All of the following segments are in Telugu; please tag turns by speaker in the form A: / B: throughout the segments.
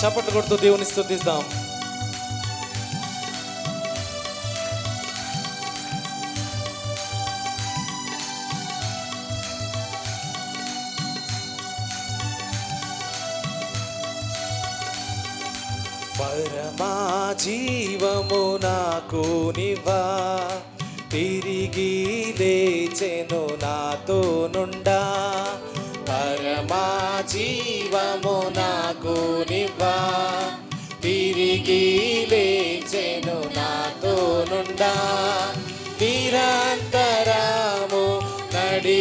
A: చప్పట్లు కొడుతూ దేవుని స్తుతిస్తాం. పరమా జీవము నాకు నివా తిరిగి లేచెను నాతో నుండా.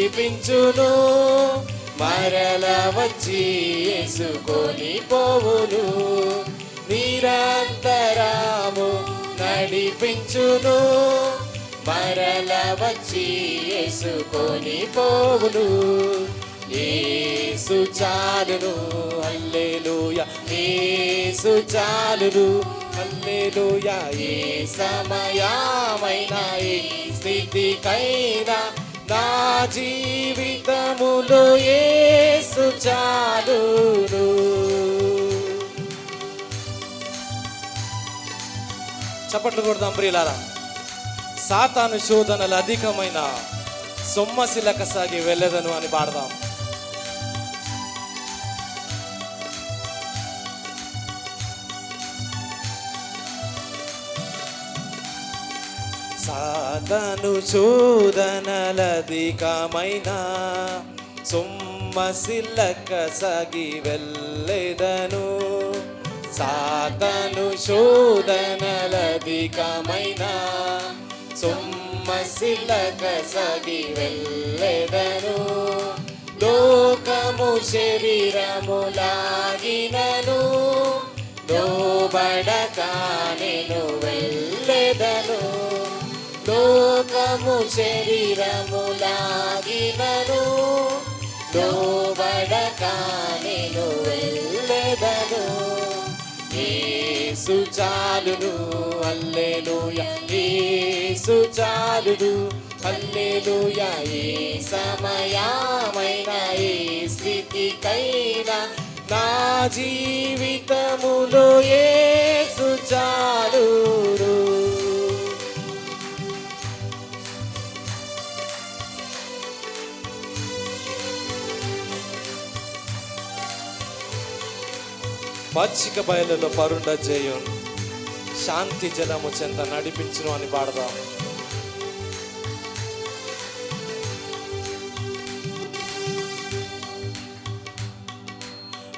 A: విడిపించును. మరల వచ్చి వేసుకొని పోవును నిరంతరాము నడిపించును. మరల వచ్చి వేసుకొని పోవును ఏసు చాలును అల్లెలుయ ఏసు చాలును అల్లెలుయ ఏ సమయమైన ఏ స్థితికైనా నా జీవితములో ఏసు చాలును. చప్పట్లు కొడదాం ప్రియులారా. సాతాను శోధనలు అధికమైన సొమ్మశిలక సాగి వెళ్ళదను అని పాడదాం. సాతను చూదనలధికమైన సొమ్మశిలక సగి వెళ్ళెదను. సాతను శోధనలధికమైన సొమ్మశిలక సగి వెళ్ళెదను. లోకము శరీరములాగినను లోబడక నేను వెళ్ళెదను. లోకము శరీరములాగినను. లోబడక నేను వెళ్ళెదను. ఏసు చాలును అల్లెలుయ ఏసు చాలును అల్లెలుయ ఏ సమయమైన ఏ స్థితికైనా నా జీవితములో ఏ పచ్చిక బయలులో పరుండ చేయున్ శాంతి జలము చెంత నడిపించును అని పాడదాం.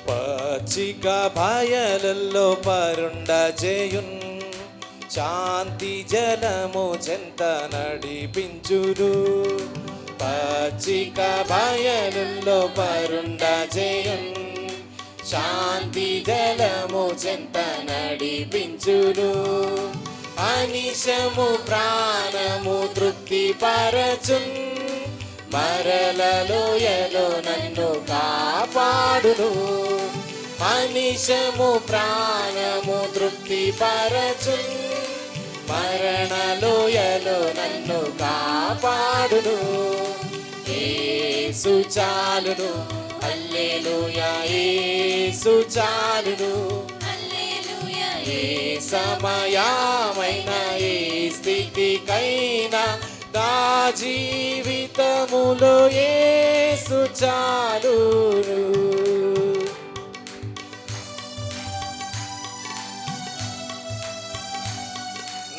A: పచ్చిక బయలులో పరుండ చేయున్ శాంతి జలము చెంత నడిపించురు పచ్చిక బయలులో పరుండ చేయున్ శాంతి జలము చెంత నడిపించును. అనిశము ప్రాణము తృప్తి పరచున్ మరలలోయలో నన్ను కాపాడును. అనిశము ప్రాణము తృప్తి పరచున్ మరణలోయలో నన్ను కాపాడును. ఏసు చాలును. యేసు చాలును. ఏ సమయమైన ఏ స్థితికైనా నా జీవితములో యేసు చాలును.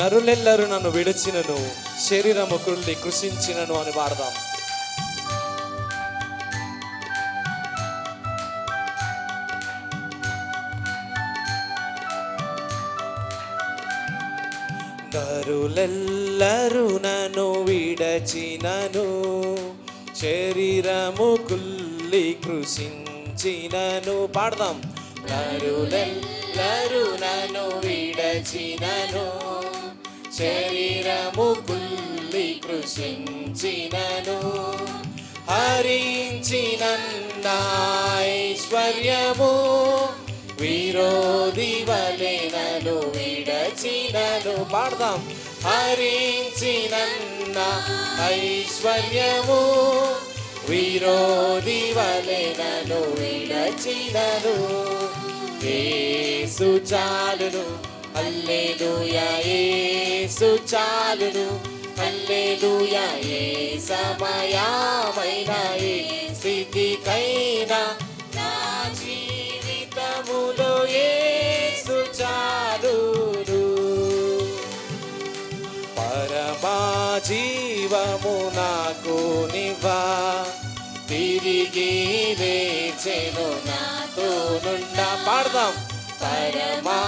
A: నరులెల్లరు నన్ను విడిచినను శరీరము కృల్లి కృషించినను అని వాడదాం. నరులెల్లరు నన్ను విడచినను శరీరము కుల్లి కృషించినను పాడదాం నరులెల్లరు నన్ను విడచినను శరీరము కుల్లి కృషించినను హరించినైశ్వర్యము విరోధి వలె నన్ను విడచినను పాడదాం. హరించినన్న ఐశ్వర్యము విరోధి వలె నన్ను విడచినను. ఏసు చాలును అల్లెలుయా ఏసు చాలును అల్లెలుయా ఏ సమయమైన ఏ స్థితికైనా నివా తిరిగి లేచెను నాతో నుండా. పాడదాం. పరమా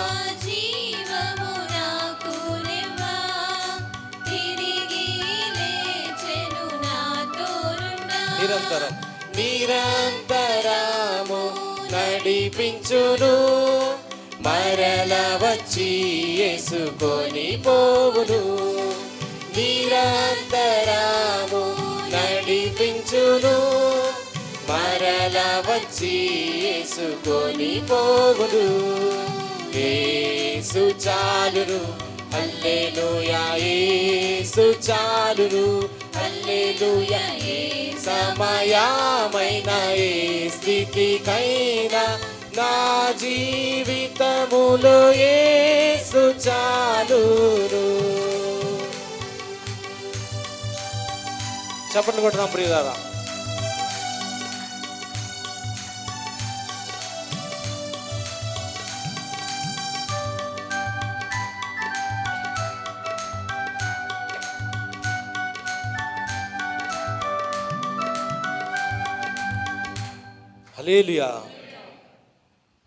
A: నిరంతరం. నిరంతరము నడిపించును. మరల వచ్చి ఎసుకొని పోవును. నిరంతరము తీసుకొని ఎసుకొని పోవును ఏసు చాలును హల్లెలూయా ఏసు చాలును హల్లెలూయా ఏ సమయమైన ఏ స్థితికైనా నా జీవితములో ఏసు చాలును. చెప్పండి కొట్టుదాం ప్రియులారా. హల్లెలూయా